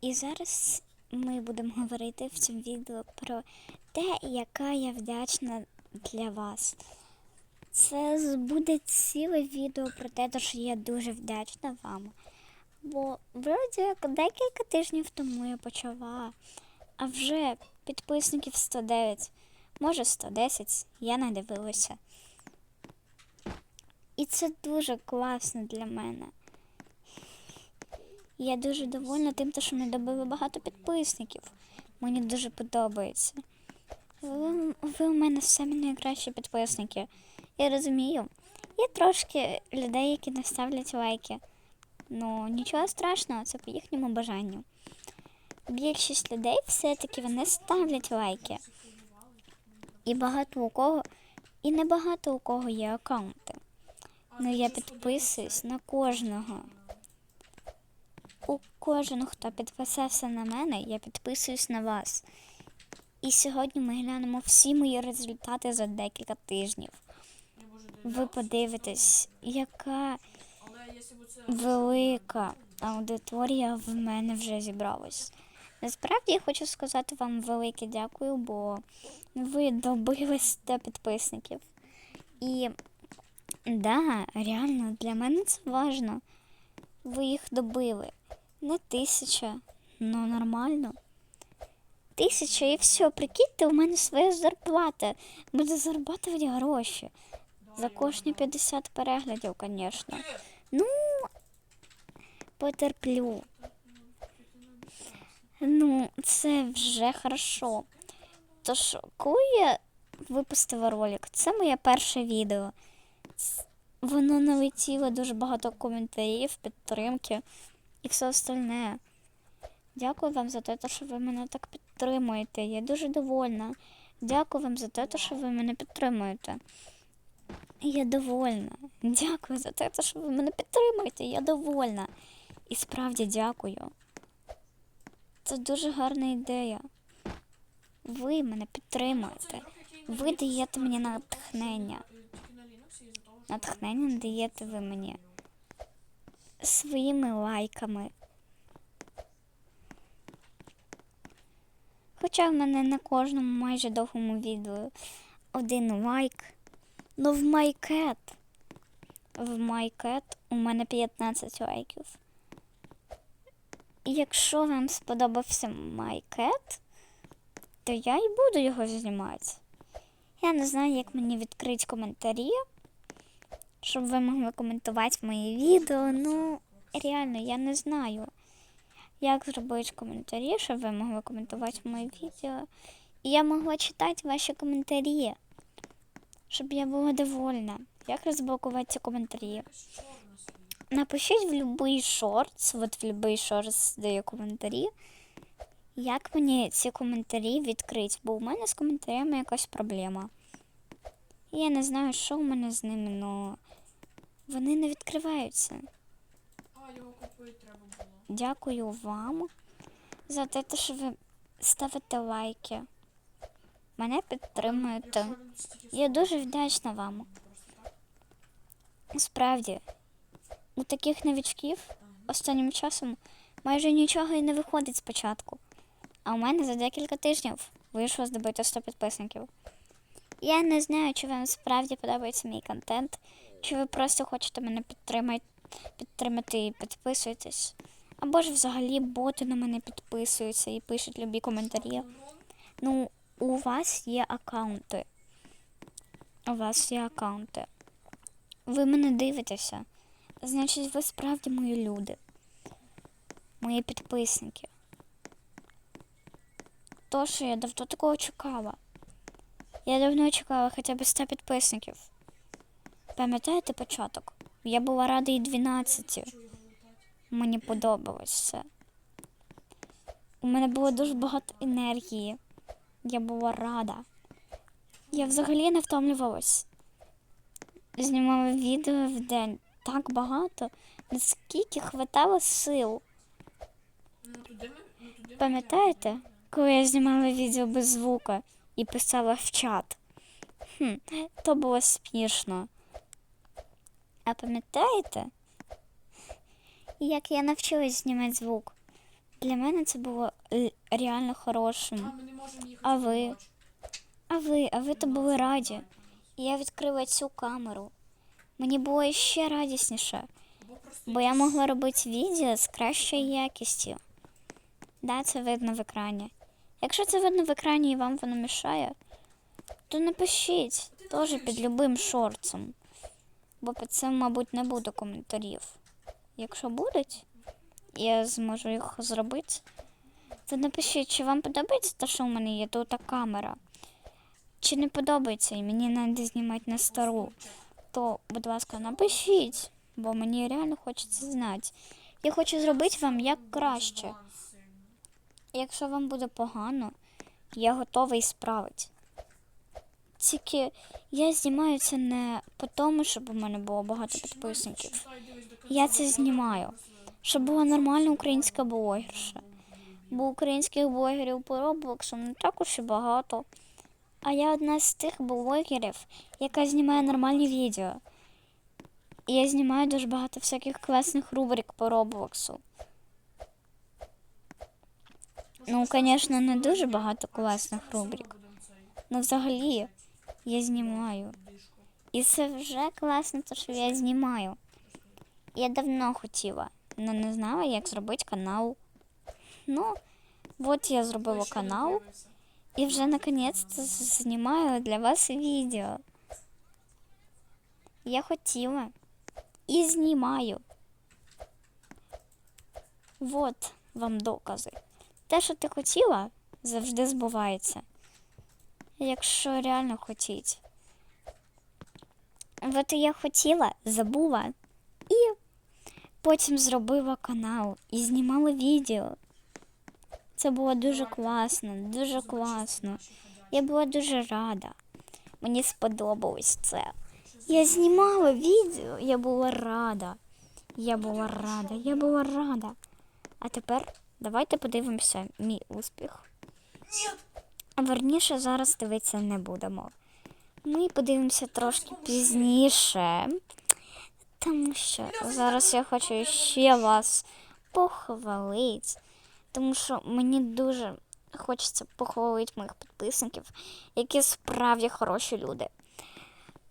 І зараз ми будемо говорити в цьому відео про те, яка я вдячна для вас. Це буде ціле відео про те, що я дуже вдячна вам. Бо вроді як декілька тижнів тому я почала, а вже підписників 109, може 110, я не дивилася. І це дуже класно для мене. Я дуже довольна тим, що ми добили багато підписників. Мені дуже подобається. Ви, ви у мене самі найкращі підписники. Я розумію. Є трошки людей, які не ставлять лайки. Ну, нічого страшного, це по їхньому бажанню. Більшість людей все-таки вони ставлять лайки. І багато у кого, і не багато у кого є аккаунти. Ну я підписуюсь на кожного. У кожного, хто підписався на мене, я підписуюсь на вас. І сьогодні ми глянемо всі мої результати за декілька тижнів. Ви подивитесь, яка велика аудиторія в мене вже зібралась. Насправді я хочу сказати вам велике дякую, бо ви добились 100 підписників. І да, реально для мене це важно. Ви їх добили. Не тисяча, ну нормально. Тисяча і все, прикиньте, у мене своя зарплата. Буду зарабатувати гроші. За кожні 50 переглядів, звісно. Ну, потерплю. Ну, це вже хорошо. Тож, коли я випустила ролик, це моє перше відео. Воно налетіло дуже багато коментарів, підтримки і все остальне. Дякую вам за те, що ви мене так підтримуєте. Я дуже довольна. Дякую вам за те, що ви мене підтримуєте. Я довольна. Дякую за те, що ви мене підтримуєте. Я довольна. І справді дякую. Це дуже гарна ідея. Ви мене підтримуєте. Ви даєте мені натхнення. Натхнення даєте ви мені своїми лайками. Хоча в мене на кожному майже довгому відео один лайк. Ну в MyCat. В MyCat у мене 15 лайків. Якщо вам сподобався MyCat, то я і буду його знімати. Я не знаю, як мені відкрити коментарі, щоб ви могли коментувати мої відео. Ну, реально, я не знаю, як зробити коментарі, щоб ви могли коментувати мої відео. І я могла читати ваші коментарі, щоб я була довольна. Як розблокувати ці коментарі? Напишіть в будь-який шортс, от в будь-який шортс даю коментарі. Як мені ці коментарі відкрити? Бо у мене з коментарями якась проблема. Я не знаю, що у мене з ними, але вони не відкриваються. А, його купити треба було. Дякую вам за те, що ви ставите лайки. Мене підтримуєте. Я дуже вдячна вам. Справді, у таких новичків останнім часом майже нічого і не виходить спочатку. А у мене за декілька тижнів вийшло здобути 100 підписників. Я не знаю, чи вам справді подобається мій контент, чи ви просто хочете мене підтримати, підтримати і підписуєтесь. Або ж взагалі боти на мене підписуються і пишуть любі коментарі. Ну, у вас є аккаунти. У вас є аккаунти. Ви мене дивитеся. Значить, ви справді мої люди. Мої підписники. То, що я давно такого чекала. Я давно чекала хоча б 100 підписників. Пам'ятаєте початок? Я була рада і 12. Мені подобалось все. У мене було дуже багато енергії. Я була рада. Я взагалі не втомлювалась. Знімала відео в день так багато, наскільки хватало сил. Ну ну Пам'ятаєте, коли я знімала відео без звука і писала в чат? Хм, то було смішно. А пам'ятаєте, як я навчилась знімати звук? Для мене це було реально хорошим. А ви? А ви, а ви то були раді. І я відкрила цю камеру. Мені було ще радісніше, бо я могла робити відео з кращою якістю. Да, це видно в екрані. Якщо це видно в екрані і вам воно мішає, то напишіть теж під любим шорцем. Бо під цим, мабуть, не буде коментарів. Якщо будуть, я зможу їх зробити. То напишіть, чи вам подобається те, що у мене є тут камера. Чи не подобається і мені треба знімати на стару, то, будь ласка, напишіть, бо мені реально хочеться знати. Я хочу зробити вам як краще. Якщо вам буде погано, я готовий справити. Тільки я знімаю це не по тому, щоб у мене було багато підписників. Я це знімаю, щоб була нормальна українська блогерша. Бо українських блогерів по Роблоксу не так уж і багато. А я одна з тих блогерів, яка знімає нормальні відео. І я знімаю дуже багато всяких класних рубрик по Роблоксу. Ну, звісно, не дуже багато класних рубрик. Ну, взагалі, я знімаю. І це вже класно, то що я знімаю. Я давно хотіла, але не знала, як зробити канал. Ну, от я зробила канал і вже наконець-то знімаю для вас відео. Я хотіла і знімаю. Вот вам докази. Те, що ти хотіла, завжди збувається. Якщо реально хотіть. От я хотіла, забула і потім зробила канал і знімала відео. Це було дуже класно, дуже класно. Я була дуже рада. Мені сподобалось це. Я знімала відео, я була рада. Я була рада, я була рада. А тепер давайте подивимося мій успіх. А верніше зараз дивитися не будемо. Ми подивимося трошки пізніше. Тому що зараз я хочу ще вас похвалити. Тому що мені дуже хочеться похвалити моїх підписників, які справді хороші люди.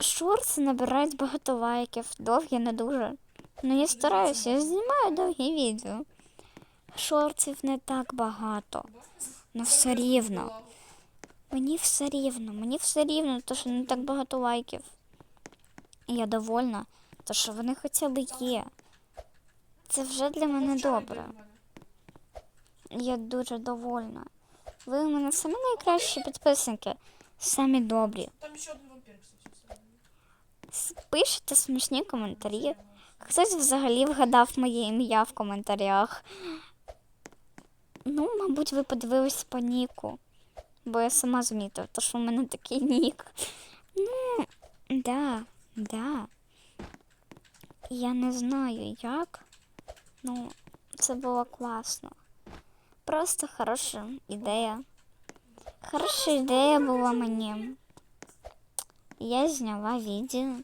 Шорти набирають багато лайків, довгі не дуже. Ну я стараюся, я знімаю довгі відео. Шортів не так багато, але все рівно. Мені все рівно, мені все рівно, то що не так багато лайків. Я довольна, то що вони хоча б є. Це вже для мене добре. Я дуже довольна. Ви у мене самі найкращі підписники, самі добрі. Там ще. Пишете смішні коментарі. Хтось взагалі вгадав моє ім'я в коментарях. Ну, мабуть, ви подивились по ніку. Бо я сама змітила, то що в мене такий нік. Ну, да, да. Я не знаю як. Ну, це було класно. Просто хороша ідея. Хороша ідея була мені. Я зняла відео.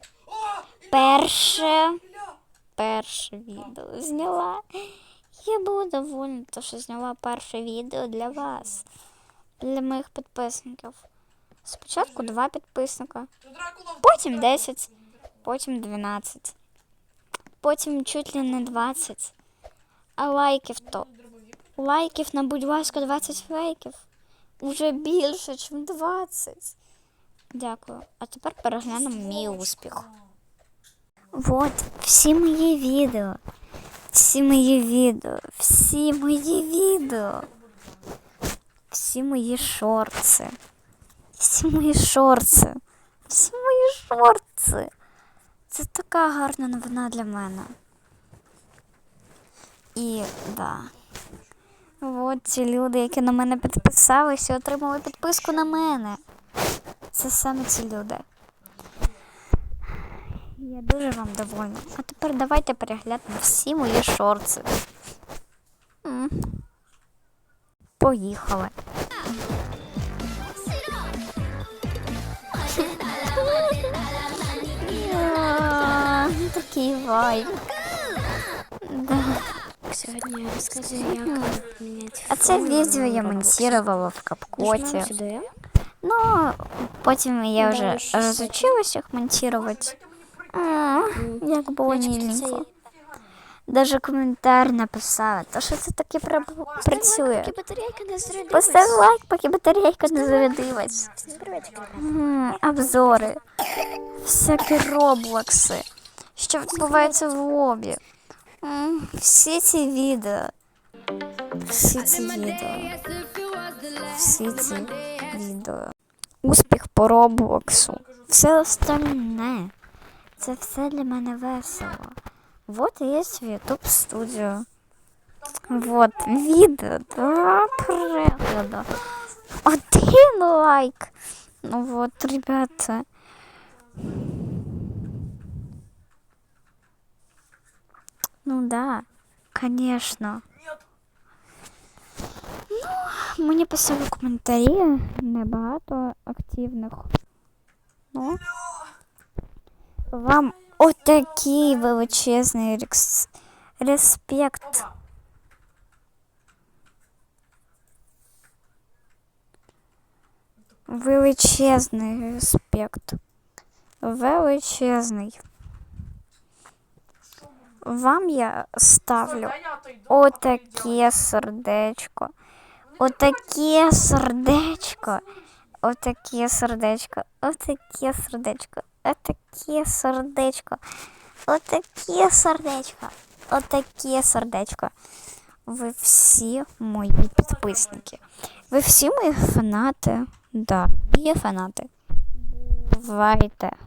Перше, перше відео зняла. Я була довольна, то що зняла перше відео для вас, для моїх підписників. Спочатку два підписника, потім 10, потім 12, потім чуть ли не 20. А лайків то. Лайків на будь ласка 20 лайків. Уже більше, ніж 20. Дякую. А тепер переглянемо мій успіх. Вот, всі мої відео. Всі мої відео. Всі мої відео. Всі мої шорти. Всі мої шорти. Всі мої шорти. Це така гарна новина для мене. І да. От ці люди, які на мене підписалися, отримали підписку на мене. Це саме ці люди. Я дуже вам довольна. А тепер давайте переглянемо всі мої шорти. М. Поїхали. Такий вайб. Сьогодні я розказую, як поміняти А це відео я монтувала в капкоті. Ну, потім я вже розучилась їх монтувати. Як це Даже коментар написала, то що це таке працює. Постав лайк, поки батарейка не зарядилась. Обзори, всякі роблокси, що відбувається в лобі. Всі ці відео. Всі ці відео. Всі ці відео. Успіх по Роблоксу. Все остальне. Це все для мене весело. Вот і є YouTube студіо. Вот відео, два перегляда. Один лайк. Ну вот, ребята. Ну да, конечно. Ну, мені писали коментарі, небагато активних. Ну. Вам отакий величезний рекс- респект. Величезний респект. Величезний. Вам я ставлю отаке сердечко. Отаке сердечко. Отаке сердечко. Отаке сердечко. Отаке сердечко. Отаке сердечко. Отаке сердечко. Ви всі мої підписники. Ви всі мої фанати. Да, є фанати. Бувайте.